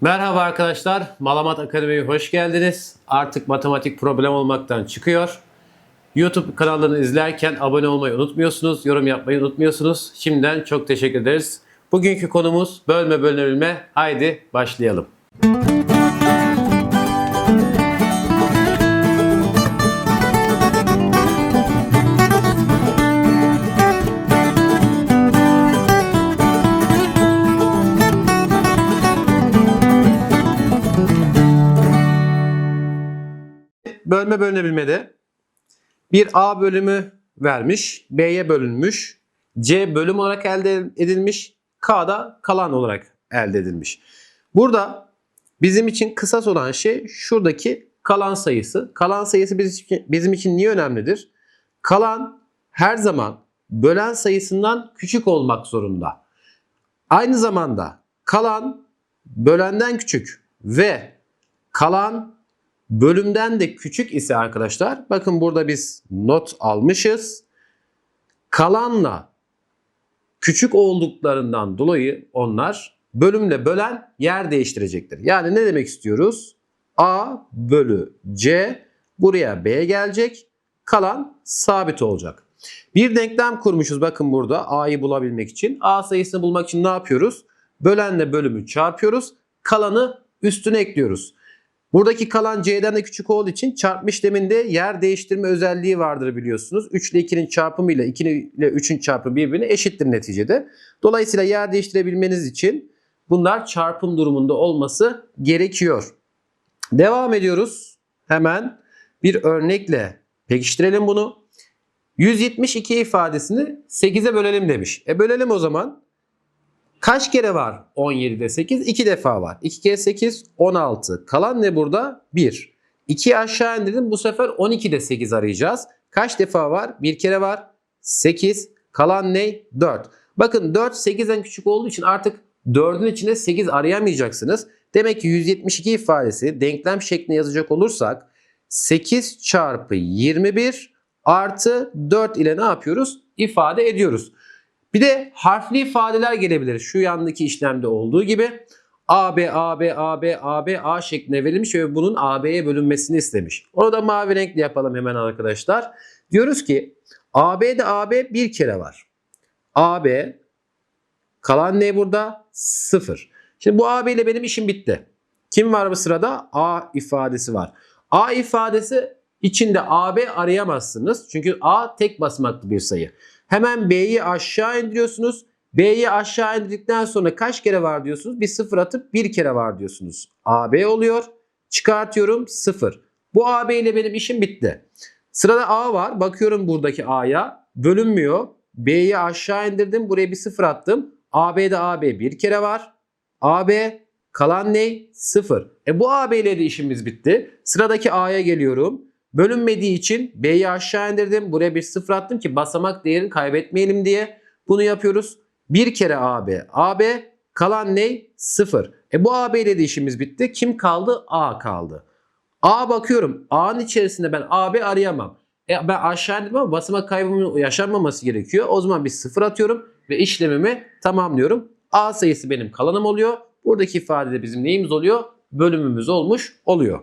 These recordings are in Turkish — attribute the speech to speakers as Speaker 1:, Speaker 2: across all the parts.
Speaker 1: Merhaba arkadaşlar, Malamat Akademi'ye hoş geldiniz. Artık matematik problem olmaktan çıkıyor. YouTube kanallarını izlerken abone olmayı unutmuyorsunuz, yorum yapmayı unutmuyorsunuz. Şimdiden çok teşekkür ederiz. Bugünkü konumuz bölme bölünebilme. Haydi başlayalım. Bölme bölünebilmede bir A bölümü vermiş, B'ye bölünmüş, C bölüm olarak elde edilmiş, K da kalan olarak elde edilmiş. Burada bizim için kısas olan şey şuradaki kalan sayısı. Kalan sayısı bizim için niye önemlidir? Kalan her zaman bölen sayısından küçük olmak zorunda. Aynı zamanda kalan bölenden küçük ve kalan bölümden de küçük ise arkadaşlar bakın burada biz not almışız. Kalanla küçük olduklarından dolayı onlar bölümle bölen yer değiştirecektir. Yani ne demek istiyoruz? A bölü C buraya B gelecek. Kalan sabit olacak. Bir denklem kurmuşuz bakın burada A'yı bulabilmek için. A sayısını bulmak için ne yapıyoruz? Bölenle bölümü çarpıyoruz. Kalanı üstüne ekliyoruz. Buradaki kalan c'den de küçük olduğu için çarpma işleminde yer değiştirme özelliği vardır biliyorsunuz. 3 ile 2'nin çarpımı ile 2 ile 3'ün çarpımı birbirine eşittir neticede. Dolayısıyla yer değiştirebilmeniz için bunlar çarpım durumunda olması gerekiyor. Devam ediyoruz. Hemen bir örnekle pekiştirelim bunu. 172 ifadesini 8'e bölelim demiş. E bölelim o zaman. Kaç kere var 17'de 8? 2 defa var. 2 kere 8 16. Kalan ne burada? 1. 2'yi aşağı indirdim. Bu sefer 12'de 8 arayacağız. Kaç defa var? Bir kere var. 8. Kalan ne? 4. Bakın 4 8'den küçük olduğu için artık 4'ün içinde 8 arayamayacaksınız. Demek ki 172 ifadesi denklem şeklinde yazacak olursak 8 çarpı 21 artı 4 ile ne yapıyoruz? İfade ediyoruz. Bir de harfli ifadeler gelebilir. Şu yandaki işlemde olduğu gibi AB, AB, AB, AB, A şeklinde verilmiş ve bunun AB'ye bölünmesini istemiş. Onu da mavi renkli yapalım hemen arkadaşlar. Diyoruz ki AB'de AB bir kere var. AB kalan ne burada? 0. Şimdi bu AB ile benim işim bitti. Kim var bu sırada? A ifadesi var. A ifadesi içinde AB arayamazsınız. Çünkü A tek basamaklı bir sayı. Hemen B'yi aşağı indiriyorsunuz. B'yi aşağı indirdikten sonra kaç kere var diyorsunuz? Bir sıfır atıp bir kere var diyorsunuz. AB oluyor. Çıkartıyorum sıfır. Bu AB ile benim işim bitti. Sırada A var. Bakıyorum buradaki A'ya. Bölünmüyor. B'yi aşağı indirdim. Buraya bir sıfır attım. AB'de AB bir kere var. AB kalan ne? Sıfır. E bu AB ile de işimiz bitti. Sıradaki A'ya geliyorum. Bölünmediği için B'yi aşağı indirdim. Buraya bir sıfır attım ki basamak değerini kaybetmeyelim diye. Bunu yapıyoruz. Bir kere AB. AB kalan ne? Sıfır. E bu AB ile de işimiz bitti. Kim kaldı? A kaldı. A bakıyorum. A'nın içerisinde ben AB arayamam. E ben aşağı indirdim ama basamak kaybımın yaşanmaması gerekiyor. O zaman bir sıfır atıyorum ve işlemimi tamamlıyorum. A sayısı benim kalanım oluyor. Buradaki ifadede bizim neyimiz oluyor? Bölümümüz olmuş oluyor.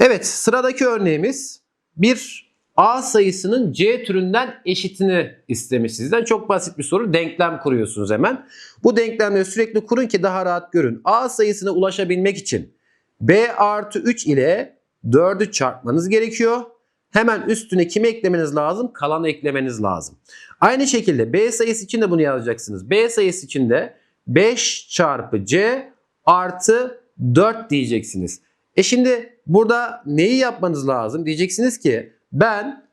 Speaker 1: Evet sıradaki örneğimiz bir A sayısının C türünden eşitini istemiş sizden. Çok basit bir soru. Denklem kuruyorsunuz hemen. Bu denklemleri sürekli kurun ki daha rahat görün. A sayısına ulaşabilmek için B artı 3 ile 4'ü çarpmanız gerekiyor. Hemen üstüne kimi eklemeniz lazım? Kalanı eklemeniz lazım. Aynı şekilde B sayısı için de bunu yazacaksınız. B sayısı için de 5 çarpı C artı 4 diyeceksiniz. E şimdi burada neyi yapmanız lazım? Diyeceksiniz ki ben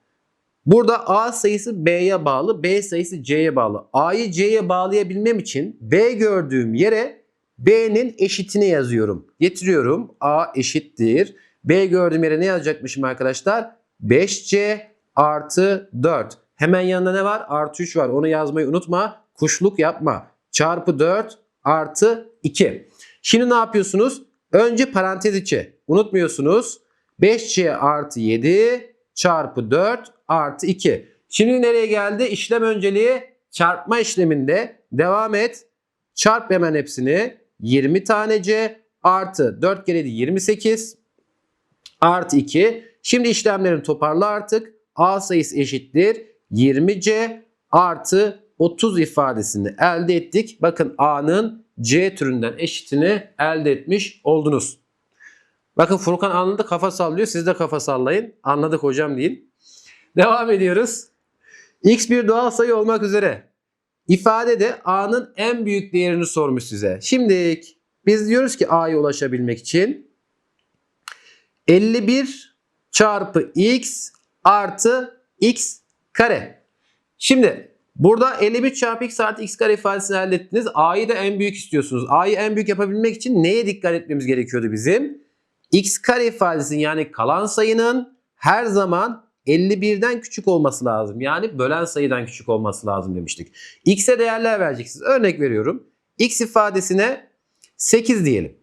Speaker 1: burada A sayısı B'ye bağlı, B sayısı C'ye bağlı. A'yı C'ye bağlayabilmem için B gördüğüm yere B'nin eşitini yazıyorum. Getiriyorum. A eşittir. B gördüğüm yere ne yazacakmışım arkadaşlar? 5C artı 4. Hemen yanında ne var? Artı 3 var. Onu yazmayı unutma. Kuşluk yapma. Çarpı 4 artı 2. Şimdi ne yapıyorsunuz? Önce parantez içi. Unutmuyorsunuz. 5C artı 7 çarpı 4 artı 2. Şimdi nereye geldi? İşlem önceliği çarpma işleminde. Devam et. Çarp hemen hepsini. 20 tane C artı 4 kere 7 28 artı 2. Şimdi işlemlerini toparla artık. A sayısı eşittir 20C artı 30 ifadesini elde ettik. Bakın A'nın C türünden eşitini elde etmiş oldunuz. Bakın Furkan anladı kafa sallıyor. Siz de kafa sallayın. Anladık hocam deyin. Devam ediyoruz. X bir doğal sayı olmak üzere. İfadede A'nın en büyük değerini sormuş size. Şimdi biz diyoruz ki A'ya ulaşabilmek için 51 çarpı X artı X kare. Şimdi burada 51 çarpı X artı X kare ifadesini elde ettiniz. A'yı da en büyük istiyorsunuz. A'yı en büyük yapabilmek için neye dikkat etmemiz gerekiyordu bizim? X kare ifadesinin yani kalan sayının her zaman 51'den küçük olması lazım. Yani bölen sayıdan küçük olması lazım demiştik. X'e değerler vereceksiniz. Örnek veriyorum. X ifadesine 8 diyelim.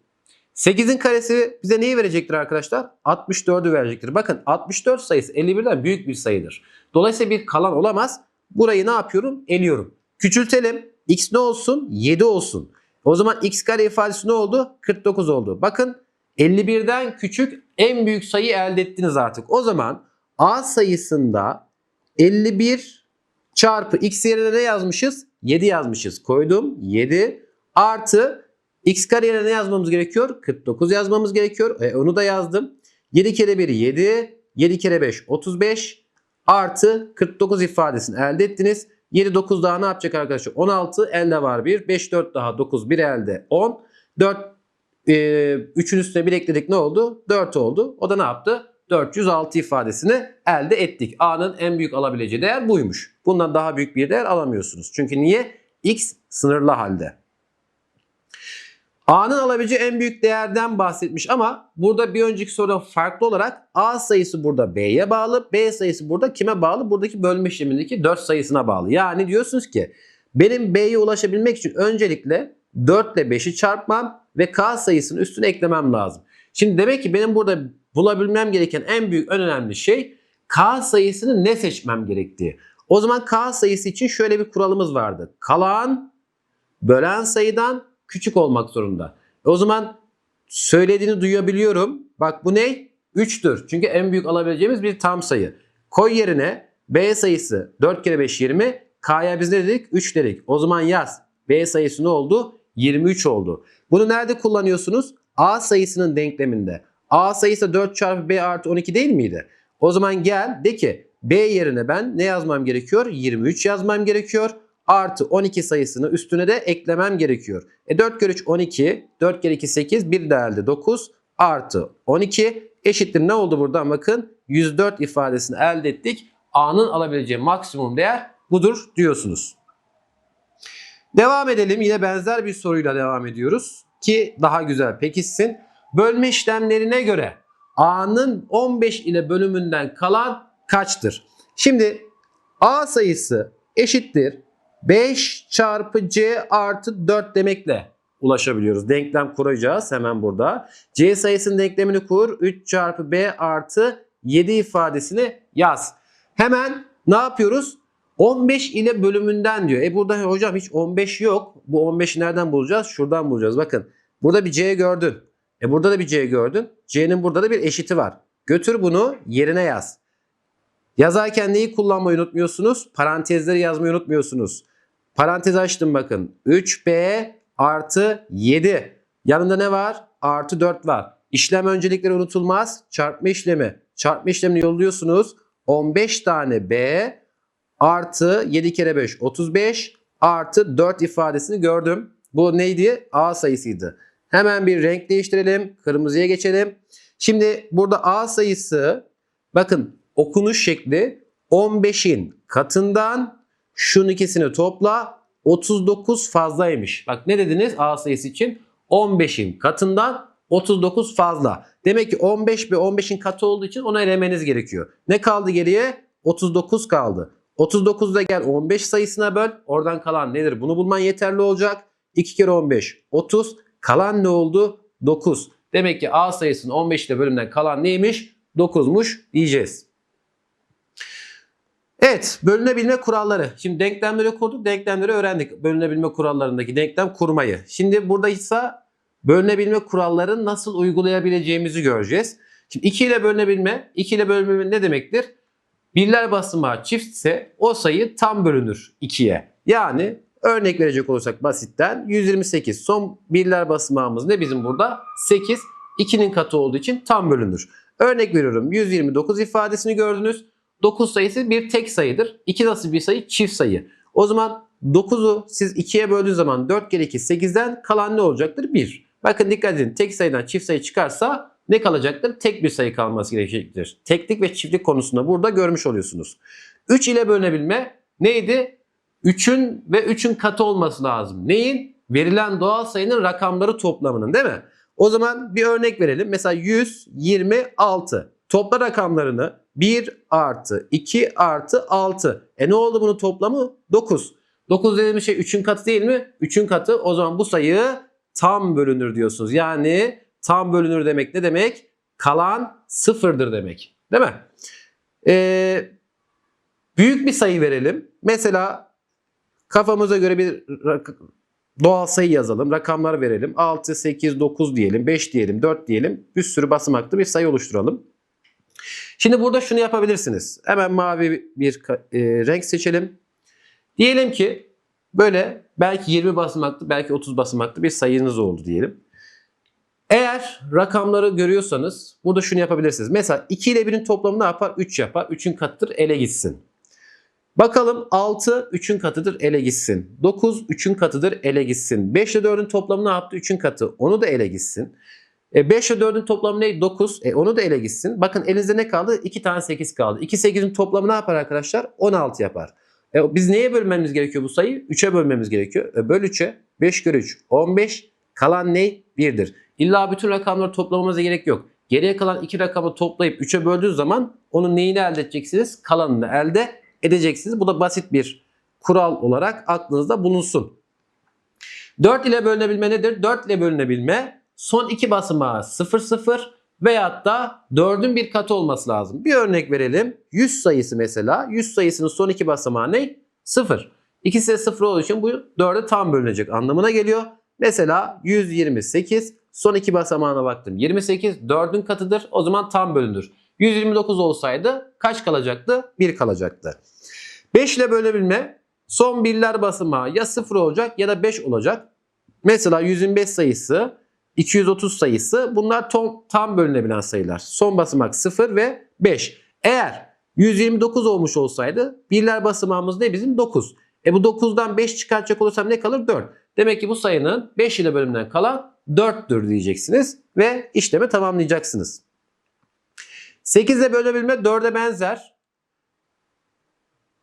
Speaker 1: 8'in karesi bize neyi verecektir arkadaşlar? 64'ü verecektir. Bakın 64 sayısı 51'den büyük bir sayıdır. Dolayısıyla bir kalan olamaz. Burayı ne yapıyorum? Eliyorum. Küçültelim. X ne olsun? 7 olsun. O zaman x kare ifadesi ne oldu? 49 oldu. Bakın 51'den küçük en büyük sayı elde ettiniz artık. O zaman A sayısında 51 çarpı x yerine ne yazmışız? 7 yazmışız. Koydum 7 artı x kare yerine ne yazmamız gerekiyor? 49 yazmamız gerekiyor. E, onu da yazdım. 7 kere 1 7, 7 kere 5 35 artı 49 ifadesini elde ettiniz. 7 9 daha ne yapacak arkadaşlar? 16 elde var 1. 5 4 daha 9 1 elde 10. 4 e, 3'ün üstüne 1 ekledik ne oldu? 4 oldu. O da ne yaptı? 406 ifadesini elde ettik. A'nın en büyük alabileceği değer buymuş. Bundan daha büyük bir değer alamıyorsunuz. Çünkü niye? X sınırlı halde. A'nın alabileceği en büyük değerden bahsetmiş ama burada bir önceki soruda farklı olarak A sayısı burada B'ye bağlı, B sayısı burada kime bağlı? Buradaki bölme işlemindeki 4 sayısına bağlı. Yani diyorsunuz ki benim B'ye ulaşabilmek için öncelikle 4 ile 5'i çarpmam ve K sayısının üstüne eklemem lazım. Şimdi demek ki benim burada bulabilmem gereken en büyük en önemli şey K sayısını ne seçmem gerektiği. O zaman K sayısı için şöyle bir kuralımız vardı. Kalan bölen sayıdan küçük olmak zorunda. E o zaman söylediğini duyabiliyorum. Bak bu ne? 3'tür. Çünkü en büyük alabileceğimiz bir tam sayı. Koy yerine B sayısı 4 kere 5 20. K'ya biz ne dedik? 3 dedik. O zaman yaz. B sayısı ne oldu? 23 oldu. Bunu nerede kullanıyorsunuz? A sayısının denkleminde. A sayısı 4 çarpı B artı 12 değil miydi? O zaman gel de ki B yerine ben ne yazmam gerekiyor? 23 yazmam gerekiyor. Artı 12 sayısını üstüne de eklemem gerekiyor. E 4 kere 3 12. 4 kere 2 8. Bir de elde 9. Artı 12 eşittir ne oldu buradan bakın. 104 ifadesini elde ettik. A'nın alabileceği maksimum değer budur diyorsunuz. Devam edelim. Yine benzer bir soruyla devam ediyoruz. Ki daha güzel pekişsin. Bölme işlemlerine göre A'nın 15 ile bölümünden kalan kaçtır? Şimdi A sayısı eşittir 5 çarpı C artı 4 demekle ulaşabiliyoruz. Denklem kuracağız hemen burada. C sayısının denklemini kur. 3 çarpı B artı 7 ifadesini yaz. Hemen ne yapıyoruz? 15 ile bölümünden diyor. E burada hocam hiç 15 yok. Bu 15'i nereden bulacağız? Şuradan bulacağız. Bakın burada bir C gördün. E burada da bir C gördün. C'nin burada da bir eşiti var. Götür bunu yerine yaz. Yazarken neyi kullanmayı unutmuyorsunuz? Parantezleri yazmayı unutmuyorsunuz. Parantez açtım bakın. 3B artı 7. Yanında ne var? Artı 4 var. İşlem öncelikleri unutulmaz. Çarpma işlemi. Çarpma işlemini yolluyorsunuz. 15 tane B artı 7 kere 5 35 artı 4 ifadesini gördüm. Bu neydi? A sayısıydı. Hemen bir renk değiştirelim. Kırmızıya geçelim. Şimdi burada A sayısı bakın okunuş şekli 15'in katından şunun ikisini topla 39 fazlaymış. Bak ne dediniz A sayısı için? 15'in katından 39 fazla. Demek ki 15 ve 15'in katı olduğu için onu elemeniz gerekiyor. Ne kaldı geriye? 39 kaldı. 39'da gel 15 sayısına böl. Oradan kalan nedir? Bunu bulman yeterli olacak. 2 kere 15 30. Kalan ne oldu? 9. Demek ki A sayısının 15 ile bölümden kalan neymiş? 9'muş diyeceğiz. Evet, bölünebilme kuralları. Şimdi denklemleri kurduk, denklemleri öğrendik. Bölünebilme kurallarındaki denklem kurmayı. Şimdi burada ise bölünebilme kurallarını nasıl uygulayabileceğimizi göreceğiz. Şimdi 2 ile bölünebilme, 2 ile bölünebilme ne demektir? Birler basamağı çiftse o sayı tam bölünür 2'ye. Yani örnek verecek olursak basitten 128 son birler basamağımız ne bizim burada? 8. 2'nin katı olduğu için tam bölünür. Örnek veriyorum 129 ifadesini gördünüz. 9 sayısı bir tek sayıdır. 2 nasıl bir sayı? Çift sayı. O zaman 9'u siz 2'ye böldüğünüz zaman 4 kere 2 8'den kalan ne olacaktır? 1. Bakın dikkat edin tek sayıdan çift sayı çıkarsa ne kalacaktır? Tek bir sayı kalması gerekecektir. Teklik ve çiftlik konusunda burada görmüş oluyorsunuz. 3 ile bölünebilme neydi? 3'ün ve 3'ün katı olması lazım. Neyin? Verilen doğal sayının rakamları toplamının değil mi? O zaman bir örnek verelim. Mesela 126. Topla rakamlarını 1 artı 2 artı 6. E ne oldu bunun toplamı? 9. 9 dediğimiz şey 3'ün katı değil mi? 3'ün katı. O zaman bu sayı tam bölünür diyorsunuz. Yani tam bölünür demek ne demek? Kalan sıfırdır demek. Değil mi? Ee, büyük bir sayı verelim. Mesela kafamıza göre bir doğal sayı yazalım. Rakamlar verelim. 6, 8, 9 diyelim. 5 diyelim. 4 diyelim. Bir sürü basamaklı bir sayı oluşturalım. Şimdi burada şunu yapabilirsiniz. Hemen mavi bir e, renk seçelim. Diyelim ki böyle belki 20 basamaklı belki 30 basamaklı bir sayınız oldu diyelim. Eğer rakamları görüyorsanız burada şunu yapabilirsiniz. Mesela 2 ile 1'in toplamı ne yapar? 3 yapar. 3'ün katıdır ele gitsin. Bakalım 6 3'ün katıdır ele gitsin. 9 3'ün katıdır ele gitsin. 5 ile 4'ün toplamı ne yaptı? 3'ün katı. Onu da ele gitsin. E 5 ile 4'ün toplamı ne? 9. E onu da ele gitsin. Bakın elinizde ne kaldı? 2 tane 8 kaldı. 2 8'in toplamı ne yapar arkadaşlar? 16 yapar. E biz neye bölmemiz gerekiyor bu sayıyı? 3'e bölmemiz gerekiyor. E böl 3'e. 5 kere 3. 15. Kalan ne? 1'dir. İlla bütün rakamları toplamamıza gerek yok. Geriye kalan iki rakamı toplayıp 3'e böldüğünüz zaman onun neyini elde edeceksiniz? Kalanını elde edeceksiniz. Bu da basit bir kural olarak aklınızda bulunsun. 4 ile bölünebilme nedir? 4 ile bölünebilme son iki basamağı 0 0 veyahut da 4'ün bir katı olması lazım. Bir örnek verelim. 100 sayısı mesela. 100 sayısının son iki basamağı ne? 0. İkisi de 0 olduğu için bu 4'e tam bölünecek anlamına geliyor. Mesela 128 son iki basamağına baktım. 28 4'ün katıdır. O zaman tam bölünür. 129 olsaydı kaç kalacaktı? 1 kalacaktı. 5 ile bölebilme son birler basamağı ya 0 olacak ya da 5 olacak. Mesela 125 sayısı, 230 sayısı bunlar tam, tam bölünebilen sayılar. Son basamak 0 ve 5. Eğer 129 olmuş olsaydı birler basamağımız ne bizim? 9. E bu 9'dan 5 çıkartacak olursam ne kalır? 4. Demek ki bu sayının 5 ile bölümünden kalan 4'tür diyeceksiniz ve işlemi tamamlayacaksınız. 8 ile bölebilme 4'e benzer.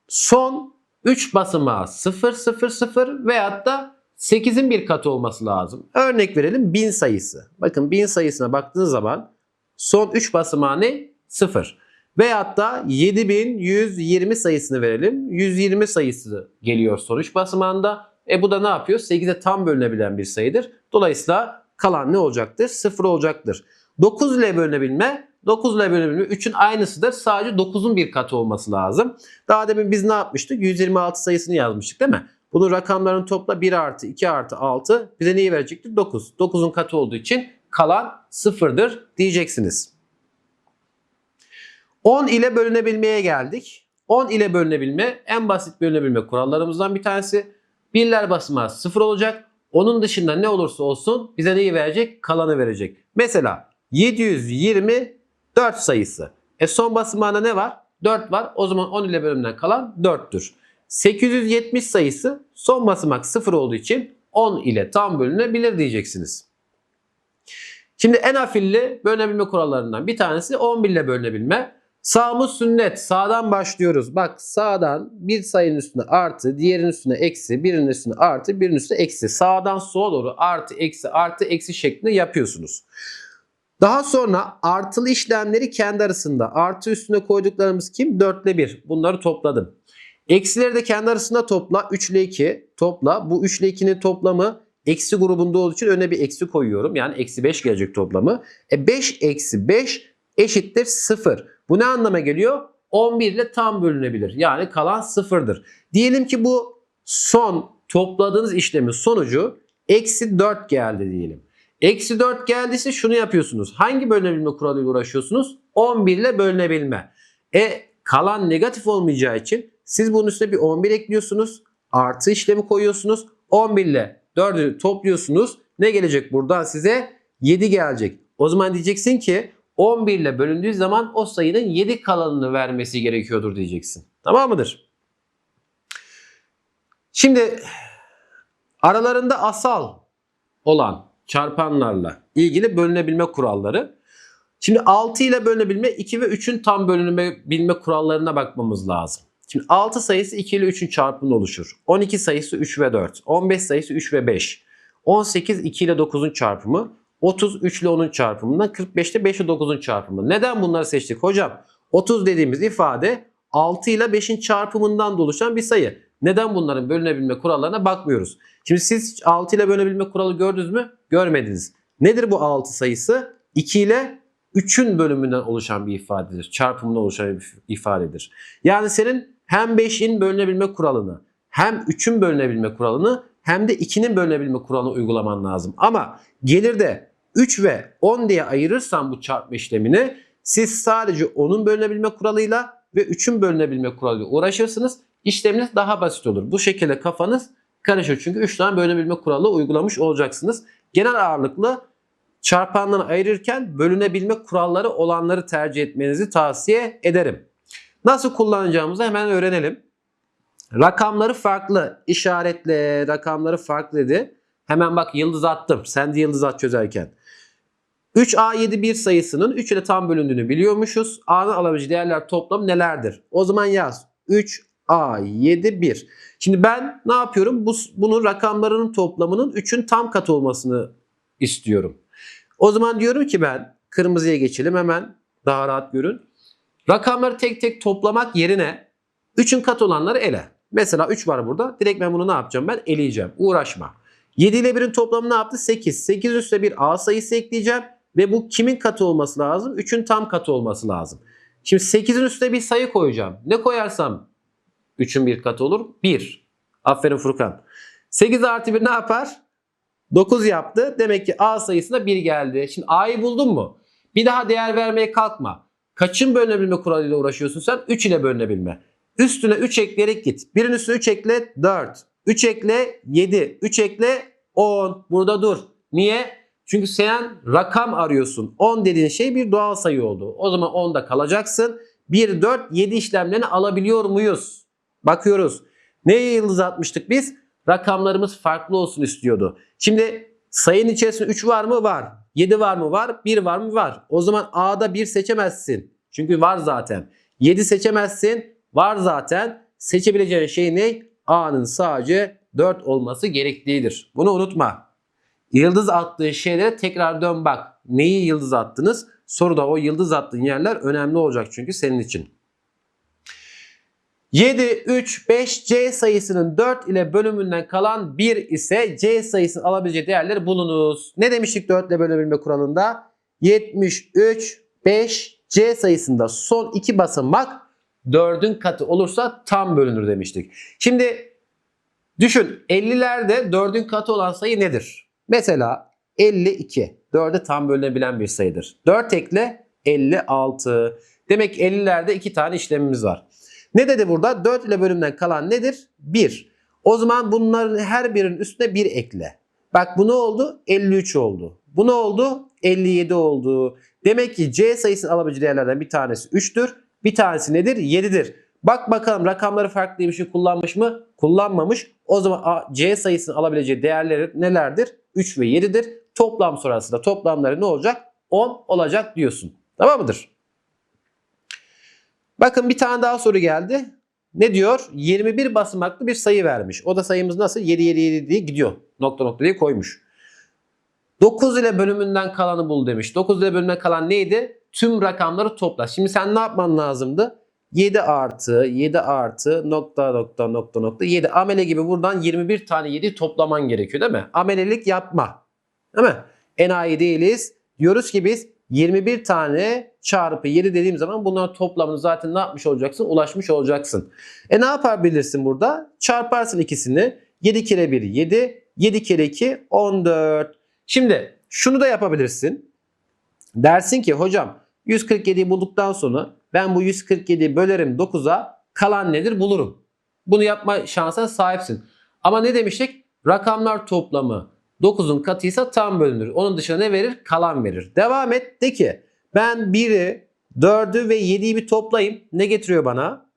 Speaker 1: Son 3 basamağı 0 0 0 veyahut da 8'in bir katı olması lazım. Örnek verelim 1000 sayısı. Bakın 1000 sayısına baktığınız zaman son 3 basamağı ne? 0. Veyahut da 7120 sayısını verelim. 120 sayısı geliyor son 3 basamağında. E bu da ne yapıyor? 8'e tam bölünebilen bir sayıdır. Dolayısıyla kalan ne olacaktır? 0 olacaktır. 9 ile bölünebilme 9 ile bölünebilme 3'ün aynısıdır. Sadece 9'un bir katı olması lazım. Daha demin biz ne yapmıştık? 126 sayısını yazmıştık değil mi? Bunun rakamlarını topla 1 artı 2 artı 6 bize neyi verecektir? 9. 9'un katı olduğu için kalan 0'dır diyeceksiniz. 10 ile bölünebilmeye geldik. 10 ile bölünebilme en basit bölünebilme kurallarımızdan bir tanesi. Birler basamağı 0 olacak. Onun dışında ne olursa olsun bize neyi verecek? Kalanı verecek. Mesela 724 sayısı. E son basamağında ne var? 4 var. O zaman 10 ile bölümden kalan 4'tür. 870 sayısı son basamak 0 olduğu için 10 ile tam bölünebilir diyeceksiniz. Şimdi en afilli bölünebilme kurallarından bir tanesi 11 ile bölünebilme. Sağımız sünnet. Sağdan başlıyoruz. Bak sağdan bir sayının üstüne artı, diğerinin üstüne eksi, birinin üstüne artı, birinin üstüne eksi. Sağdan sola doğru artı, eksi, artı, eksi şeklinde yapıyorsunuz. Daha sonra artılı işlemleri kendi arasında. Artı üstüne koyduklarımız kim? 4 ile 1. Bunları topladım. Eksileri de kendi arasında topla. 3 ile 2 topla. Bu 3 ile 2'nin toplamı eksi grubunda olduğu için öne bir eksi koyuyorum. Yani eksi 5 gelecek toplamı. E 5 eksi 5 eşittir 0. Bu ne anlama geliyor? 11 ile tam bölünebilir. Yani kalan 0'dır. Diyelim ki bu son topladığınız işlemin sonucu eksi 4 geldi diyelim. Eksi 4 geldiyse şunu yapıyorsunuz. Hangi bölünebilme kuralıyla uğraşıyorsunuz? 11 ile bölünebilme. E kalan negatif olmayacağı için siz bunun üstüne bir 11 ekliyorsunuz. Artı işlemi koyuyorsunuz. 11 ile 4'ü topluyorsunuz. Ne gelecek buradan size? 7 gelecek. O zaman diyeceksin ki 11 ile bölündüğü zaman o sayının 7 kalanını vermesi gerekiyordur diyeceksin. Tamam mıdır? Şimdi aralarında asal olan çarpanlarla ilgili bölünebilme kuralları. Şimdi 6 ile bölünebilme 2 ve 3'ün tam bölünebilme kurallarına bakmamız lazım. Şimdi 6 sayısı 2 ile 3'ün çarpımı oluşur. 12 sayısı 3 ve 4. 15 sayısı 3 ve 5. 18 2 ile 9'un çarpımı. 30 3 ile 10'un çarpımından 45 de 5 ile 9'un çarpımı. Neden bunları seçtik hocam? 30 dediğimiz ifade 6 ile 5'in çarpımından da oluşan bir sayı. Neden bunların bölünebilme kurallarına bakmıyoruz? Şimdi siz hiç 6 ile bölünebilme kuralı gördünüz mü? Görmediniz. Nedir bu 6 sayısı? 2 ile 3'ün bölümünden oluşan bir ifadedir. Çarpımından oluşan bir ifadedir. Yani senin hem 5'in bölünebilme kuralını hem 3'ün bölünebilme kuralını hem de 2'nin bölünebilme kuralını uygulaman lazım. Ama gelir de 3 ve 10 diye ayırırsan bu çarpma işlemini siz sadece 10'un bölünebilme kuralıyla ve 3'ün bölünebilme kuralıyla uğraşırsınız. İşleminiz daha basit olur. Bu şekilde kafanız karışır. Çünkü 3 tane bölünebilme kuralı uygulamış olacaksınız. Genel ağırlıklı çarpanları ayırırken bölünebilme kuralları olanları tercih etmenizi tavsiye ederim. Nasıl kullanacağımızı hemen öğrenelim. Rakamları farklı. işaretle rakamları farklı dedi. Hemen bak yıldız attım. Sen de yıldız at çözerken. 3A7 sayısının 3 ile tam bölündüğünü biliyormuşuz. A'nın alabileceği değerler toplamı nelerdir? O zaman yaz. 3A7 1. Şimdi ben ne yapıyorum? Bu, bunun rakamlarının toplamının 3'ün tam katı olmasını istiyorum. O zaman diyorum ki ben kırmızıya geçelim hemen daha rahat görün. Rakamları tek tek toplamak yerine 3'ün katı olanları ele. Mesela 3 var burada. Direkt ben bunu ne yapacağım? Ben eleyeceğim. Uğraşma. 7 ile 1'in toplamı ne yaptı? 8. 8 üstüne bir A sayısı ekleyeceğim. Ve bu kimin katı olması lazım? 3'ün tam katı olması lazım. Şimdi 8'in üstüne bir sayı koyacağım. Ne koyarsam 3'ün bir katı olur? 1. Aferin Furkan. 8 artı 1 ne yapar? 9 yaptı. Demek ki A sayısına 1 geldi. Şimdi A'yı buldun mu? Bir daha değer vermeye kalkma. Kaçın bölünebilme kuralıyla uğraşıyorsun sen? 3 ile bölünebilme. Üstüne 3 ekleyerek git. 1'in üstüne 3 ekle 4. 3 ekle 7. 3 ekle 10. Burada dur. Niye? Çünkü sen rakam arıyorsun. 10 dediğin şey bir doğal sayı oldu. O zaman 10'da kalacaksın. 1, 4, 7 işlemlerini alabiliyor muyuz? Bakıyoruz. Neye yıldız atmıştık biz? Rakamlarımız farklı olsun istiyordu. Şimdi sayının içerisinde 3 var mı? Var. 7 var mı? Var. 1 var mı? Var. O zaman A'da 1 seçemezsin. Çünkü var zaten. 7 seçemezsin. Var zaten. Seçebileceğin şey ne? A'nın sadece 4 olması gereklidir. Bunu unutma. Yıldız attığı şeylere tekrar dön bak. Neyi yıldız attınız? Soruda o yıldız attığın yerler önemli olacak çünkü senin için. 7, 3, 5 C sayısının 4 ile bölümünden kalan 1 ise C sayısının alabileceği değerleri bulunuz. Ne demiştik 4 ile bölünebilme kuralında? 73, 5 C sayısında son iki basamak 4'ün katı olursa tam bölünür demiştik. Şimdi düşün 50'lerde 4'ün katı olan sayı nedir? Mesela 52. 4'e tam bölünebilen bir sayıdır. 4 ekle 56. Demek ki 50'lerde 2 tane işlemimiz var. Ne dedi burada? 4 ile bölümden kalan nedir? 1. O zaman bunların her birinin üstüne 1 ekle. Bak bu ne oldu? 53 oldu. Bu ne oldu? 57 oldu. Demek ki C sayısının alabileceği değerlerden bir tanesi 3'tür. Bir tanesi nedir? 7'dir. Bak bakalım rakamları farklı bir şey kullanmış mı? Kullanmamış. O zaman A- C sayısının alabileceği değerleri nelerdir? 3 ve 7'dir. Toplam sonrasında toplamları ne olacak? 10 olacak diyorsun. Tamam mıdır? Bakın bir tane daha soru geldi. Ne diyor? 21 basamaklı bir sayı vermiş. O da sayımız nasıl? 7 7 7 diye gidiyor. Nokta nokta diye koymuş. 9 ile bölümünden kalanı bul demiş. 9 ile bölümünden kalan neydi? Tüm rakamları topla. Şimdi sen ne yapman lazımdı? 7 artı 7 artı nokta nokta nokta nokta 7 amele gibi buradan 21 tane 7 toplaman gerekiyor değil mi? Amelelik yapma. Değil mi? Enayi değiliz. Diyoruz ki biz 21 tane çarpı 7 dediğim zaman bunların toplamını zaten ne yapmış olacaksın? Ulaşmış olacaksın. E ne yapabilirsin burada? Çarparsın ikisini. 7 kere 1 7. 7 kere 2 14. Şimdi Şunu da yapabilirsin. Dersin ki hocam 147'yi bulduktan sonra ben bu 147'yi bölerim 9'a kalan nedir bulurum. Bunu yapma şansına sahipsin. Ama ne demiştik? Rakamlar toplamı 9'un katıysa tam bölünür. Onun dışında ne verir? Kalan verir. Devam et. De ki ben 1'i, 4'ü ve 7'yi bir toplayayım. Ne getiriyor bana?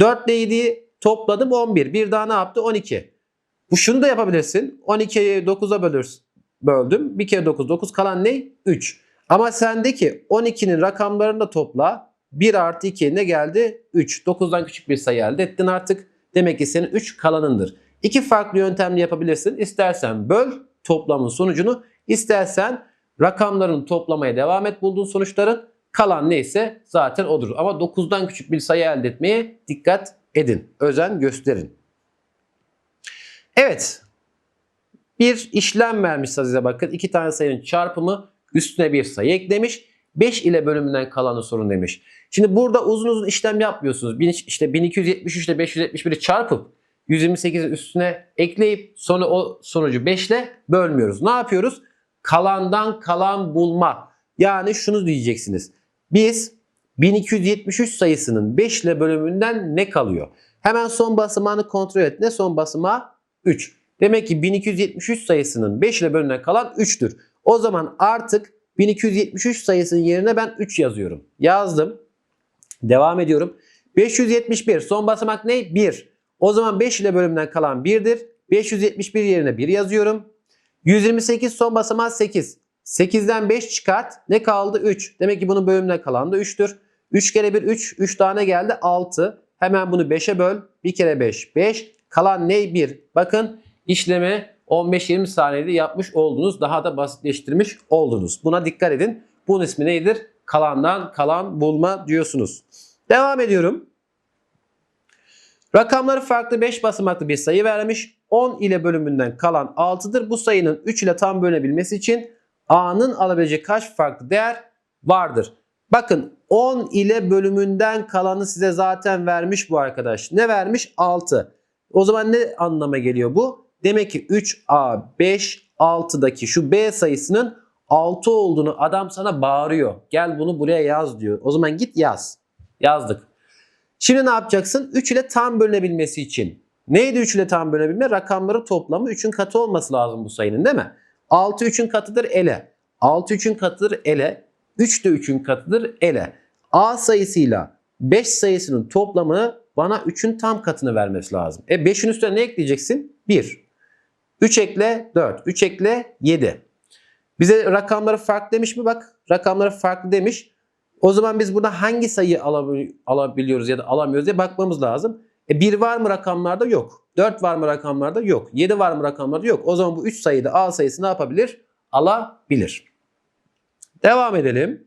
Speaker 1: 4 ile 7'yi topladım 11. Bir daha ne yaptı? 12. Bu şunu da yapabilirsin. 12'yi 9'a bölürsün. Böldüm. 1 kere 9. 9 kalan ne? 3. Ama sendeki 12'nin rakamlarını da topla. 1 artı 2 ne geldi? 3. 9'dan küçük bir sayı elde ettin artık. Demek ki senin 3 kalanındır. İki farklı yöntemle yapabilirsin. İstersen böl toplamın sonucunu. istersen rakamların toplamaya devam et bulduğun sonuçların. Kalan neyse zaten odur. Ama 9'dan küçük bir sayı elde etmeye dikkat edin. Özen gösterin. Evet. Bir işlem vermiş size bakın. İki tane sayının çarpımı üstüne bir sayı eklemiş. 5 ile bölümünden kalanı sorun demiş. Şimdi burada uzun uzun işlem yapmıyorsunuz. Bin- İşte 1273 ile 571'i çarpıp 128'i üstüne ekleyip sonra o sonucu 5 ile bölmüyoruz. Ne yapıyoruz? Kalandan kalan bulma. Yani şunu diyeceksiniz. Biz 1273 sayısının 5 ile bölümünden ne kalıyor? Hemen son basamağını kontrol et. Ne son basamağı? 3. Demek ki 1273 sayısının 5 ile bölümünden kalan 3'tür. O zaman artık 1273 sayısının yerine ben 3 yazıyorum. Yazdım. Devam ediyorum. 571 son basamak ne? 1. O zaman 5 ile bölümünden kalan 1'dir. 571 yerine 1 yazıyorum. 128 son basamağı 8. 8'den 5 çıkart. Ne kaldı? 3. Demek ki bunun bölümünden kalan da 3'tür. 3 kere 1 3. 3 tane geldi 6. Hemen bunu 5'e böl. 1 kere 5 5. Kalan ne? 1. Bakın işlemi 15-20 saniyede yapmış oldunuz. Daha da basitleştirmiş oldunuz. Buna dikkat edin. Bunun ismi nedir? Kalandan kalan bulma diyorsunuz. Devam ediyorum. Rakamları farklı 5 basamaklı bir sayı vermiş. 10 ile bölümünden kalan 6'dır. Bu sayının 3 ile tam bölünebilmesi için A'nın alabileceği kaç farklı değer vardır? Bakın 10 ile bölümünden kalanı size zaten vermiş bu arkadaş. Ne vermiş? 6. O zaman ne anlama geliyor bu? Demek ki 3A, 5, 6'daki şu B sayısının 6 olduğunu adam sana bağırıyor. Gel bunu buraya yaz diyor. O zaman git yaz. Yazdık. Şimdi ne yapacaksın? 3 ile tam bölünebilmesi için. Neydi 3 ile tam bölünebilme? Rakamların toplamı 3'ün katı olması lazım bu sayının değil mi? 6 3'ün katıdır ele. 6 3'ün katıdır ele. 3 de 3'ün katıdır ele. A sayısıyla 5 sayısının toplamını bana 3'ün tam katını vermesi lazım. E 5'in üstüne ne ekleyeceksin? 1. 3 ekle 4. 3 ekle 7. Bize rakamları farklı demiş mi? Bak rakamları farklı demiş. O zaman biz burada hangi sayıyı alabil- alabiliyoruz ya da alamıyoruz diye bakmamız lazım. E 1 var mı rakamlarda? Yok. 4 var mı rakamlarda? Yok. 7 var mı rakamlarda? Yok. O zaman bu 3 sayıda A sayısı ne yapabilir? Alabilir. Devam edelim.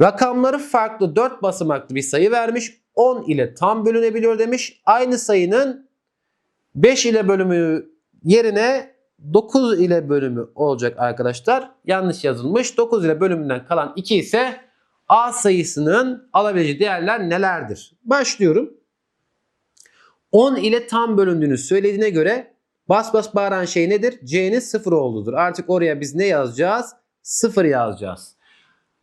Speaker 1: Rakamları farklı 4 basamaklı bir sayı vermiş. 10 ile tam bölünebiliyor demiş. Aynı sayının 5 ile bölümü yerine 9 ile bölümü olacak arkadaşlar. Yanlış yazılmış. 9 ile bölümünden kalan 2 ise A sayısının alabileceği değerler nelerdir? Başlıyorum. 10 ile tam bölündüğünü söylediğine göre bas bas bağıran şey nedir? C'nin 0 olduğudur. Artık oraya biz ne yazacağız? 0 yazacağız.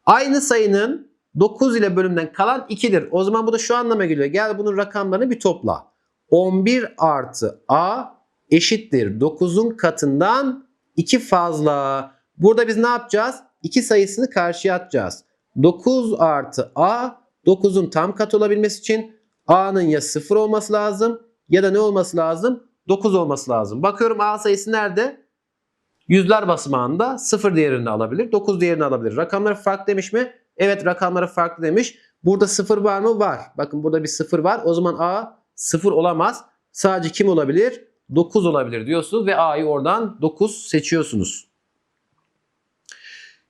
Speaker 1: Aynı sayının 9 ile bölümden kalan 2'dir. O zaman bu da şu anlama geliyor. Gel bunun rakamlarını bir topla. 11 artı A eşittir 9'un katından 2 fazla. Burada biz ne yapacağız? 2 sayısını karşıya atacağız. 9 artı A 9'un tam katı olabilmesi için A'nın ya 0 olması lazım ya da ne olması lazım? 9 olması lazım. Bakıyorum A sayısı nerede? Yüzler basamağında 0 değerini alabilir, 9 değerini alabilir. Rakamları farklı demiş mi? Evet rakamları farklı demiş. Burada 0 var mı? Var. Bakın burada bir 0 var. O zaman A 0 olamaz. Sadece kim olabilir? 9 olabilir diyorsunuz ve A'yı oradan 9 seçiyorsunuz.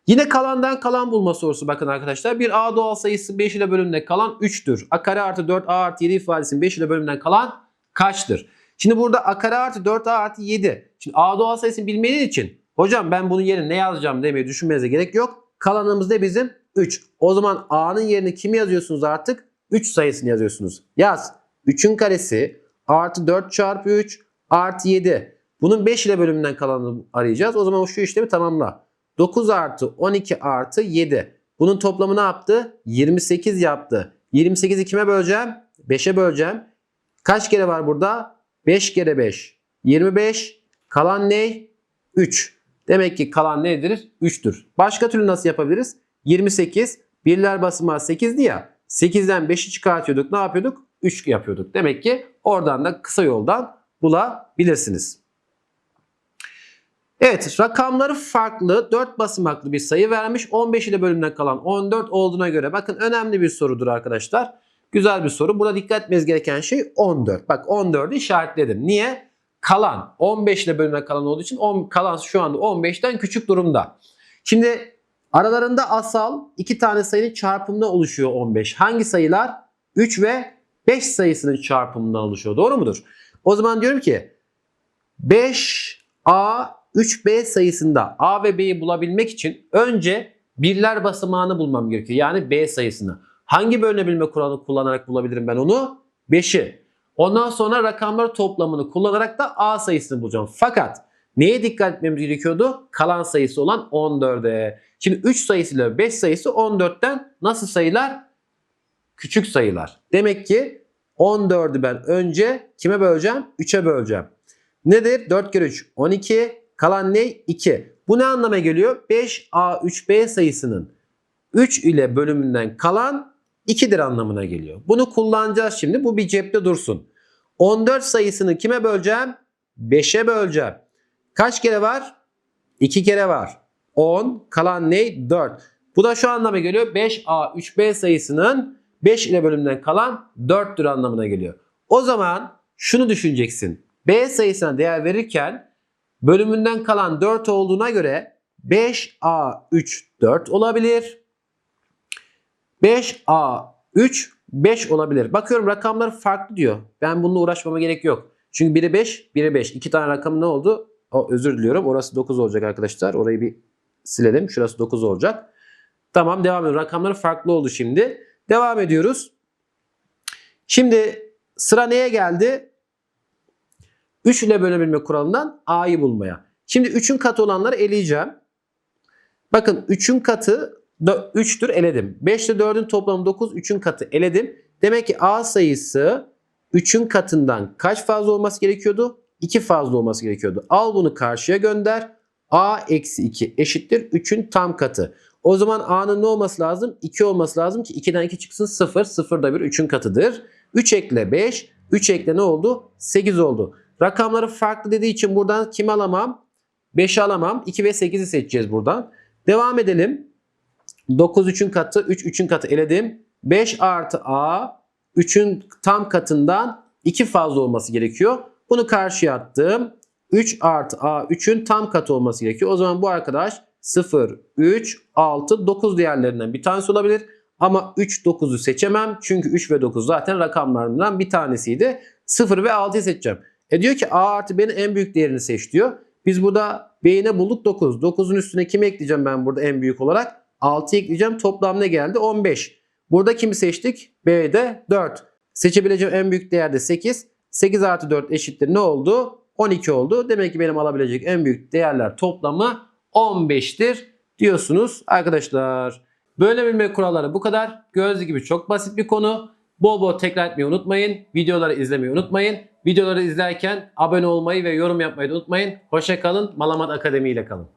Speaker 1: Yine kalandan kalan bulma sorusu bakın arkadaşlar. Bir A doğal sayısı 5 ile bölümünden kalan 3'tür. A kare artı 4 A artı 7 ifadesinin 5 ile bölümünden kalan kaçtır? Şimdi burada A kare artı 4 A artı 7. Şimdi A doğal sayısını bilmediğin için hocam ben bunun yerine ne yazacağım demeye düşünmenize gerek yok. Kalanımız da bizim 3. O zaman A'nın yerine kimi yazıyorsunuz artık? 3 sayısını yazıyorsunuz. Yaz. 3'ün karesi artı 4 çarpı 3 artı 7. Bunun 5 ile bölümünden kalanını arayacağız. O zaman şu işlemi tamamla. 9 artı 12 artı 7. Bunun toplamı ne yaptı? 28 yaptı. 28'i kime böleceğim? 5'e böleceğim. Kaç kere var burada? 5 kere 5. 25. Kalan ne? 3. Demek ki kalan nedir? 3'tür. Başka türlü nasıl yapabiliriz? 28. Birler basamağı 8'di ya. 8'den 5'i çıkartıyorduk. Ne yapıyorduk? 3 yapıyorduk. Demek ki oradan da kısa yoldan bulabilirsiniz. Evet rakamları farklı 4 basamaklı bir sayı vermiş. 15 ile bölümden kalan 14 olduğuna göre bakın önemli bir sorudur arkadaşlar. Güzel bir soru. Burada dikkat etmeniz gereken şey 14. Bak 14'ü işaretledim. Niye? Kalan 15 ile bölümden kalan olduğu için 10, kalan şu anda 15'ten küçük durumda. Şimdi aralarında asal iki tane sayının çarpımından oluşuyor 15. Hangi sayılar? 3 ve 5 sayısının çarpımından oluşuyor. Doğru mudur? O zaman diyorum ki 5A 3B sayısında A ve B'yi bulabilmek için önce birler basamağını bulmam gerekiyor. Yani B sayısını. Hangi bölünebilme kuralını kullanarak bulabilirim ben onu? 5'i. Ondan sonra rakamlar toplamını kullanarak da A sayısını bulacağım. Fakat neye dikkat etmemiz gerekiyordu? Kalan sayısı olan 14'e. Şimdi 3 sayısıyla 5 sayısı 14'ten nasıl sayılar? Küçük sayılar. Demek ki 14'ü ben önce kime böleceğim? 3'e böleceğim. Nedir? 4 kere 3 12. Kalan ne? 2. Bu ne anlama geliyor? 5A3B sayısının 3 ile bölümünden kalan 2'dir anlamına geliyor. Bunu kullanacağız şimdi. Bu bir cepte dursun. 14 sayısını kime böleceğim? 5'e böleceğim. Kaç kere var? 2 kere var. 10. Kalan ne? 4. Bu da şu anlama geliyor. 5A3B sayısının 5 ile bölümünden kalan 4'tür anlamına geliyor. O zaman şunu düşüneceksin. B sayısına değer verirken bölümünden kalan 4 olduğuna göre 5A3 4 olabilir. 5A3 5 olabilir. Bakıyorum rakamlar farklı diyor. Ben bununla uğraşmama gerek yok. Çünkü biri 5, biri 5. İki tane rakam ne oldu? O, özür diliyorum. Orası 9 olacak arkadaşlar. Orayı bir silelim. Şurası 9 olacak. Tamam devam ediyoruz. Rakamlar farklı oldu şimdi. Devam ediyoruz. Şimdi sıra neye geldi? 3 ile bölebilme kuralından A'yı bulmaya. Şimdi 3'ün katı olanları eleyeceğim. Bakın 3'ün katı 3'tür eledim. 5 ile 4'ün toplamı 9. 3'ün katı eledim. Demek ki A sayısı 3'ün katından kaç fazla olması gerekiyordu? 2 fazla olması gerekiyordu. Al bunu karşıya gönder. A eksi 2 eşittir 3'ün tam katı. O zaman A'nın ne olması lazım? 2 olması lazım ki 2'den 2 çıksın 0. 0 da bir 3'ün katıdır. 3 ekle 5. 3 ekle ne oldu? 8 oldu. Rakamları farklı dediği için buradan kimi alamam? 5'i alamam. 2 ve 8'i seçeceğiz buradan. Devam edelim. 9 3'ün katı, 3 3'ün katı eledim. 5 artı A 3'ün tam katından 2 fazla olması gerekiyor. Bunu karşıya attım. 3 artı A 3'ün tam katı olması gerekiyor. O zaman bu arkadaş 0, 3, 6, 9 değerlerinden bir tanesi olabilir. Ama 3, 9'u seçemem. Çünkü 3 ve 9 zaten rakamlarından bir tanesiydi. 0 ve 6'yı seçeceğim. E diyor ki A artı B'nin en büyük değerini seç diyor. Biz burada B'yi bulduk? 9. 9'un üstüne kimi ekleyeceğim ben burada en büyük olarak? 6 ekleyeceğim. Toplam ne geldi? 15. Burada kimi seçtik? B'de 4. Seçebileceğim en büyük değer de 8. 8 artı 4 eşittir ne oldu? 12 oldu. Demek ki benim alabilecek en büyük değerler toplamı 15'tir diyorsunuz arkadaşlar. Böyle bilme kuralları bu kadar. Gördüğünüz gibi çok basit bir konu. Bol bol tekrar etmeyi unutmayın. Videoları izlemeyi unutmayın. Videoları izlerken abone olmayı ve yorum yapmayı unutmayın. Hoşça kalın. Malamat Akademi ile kalın.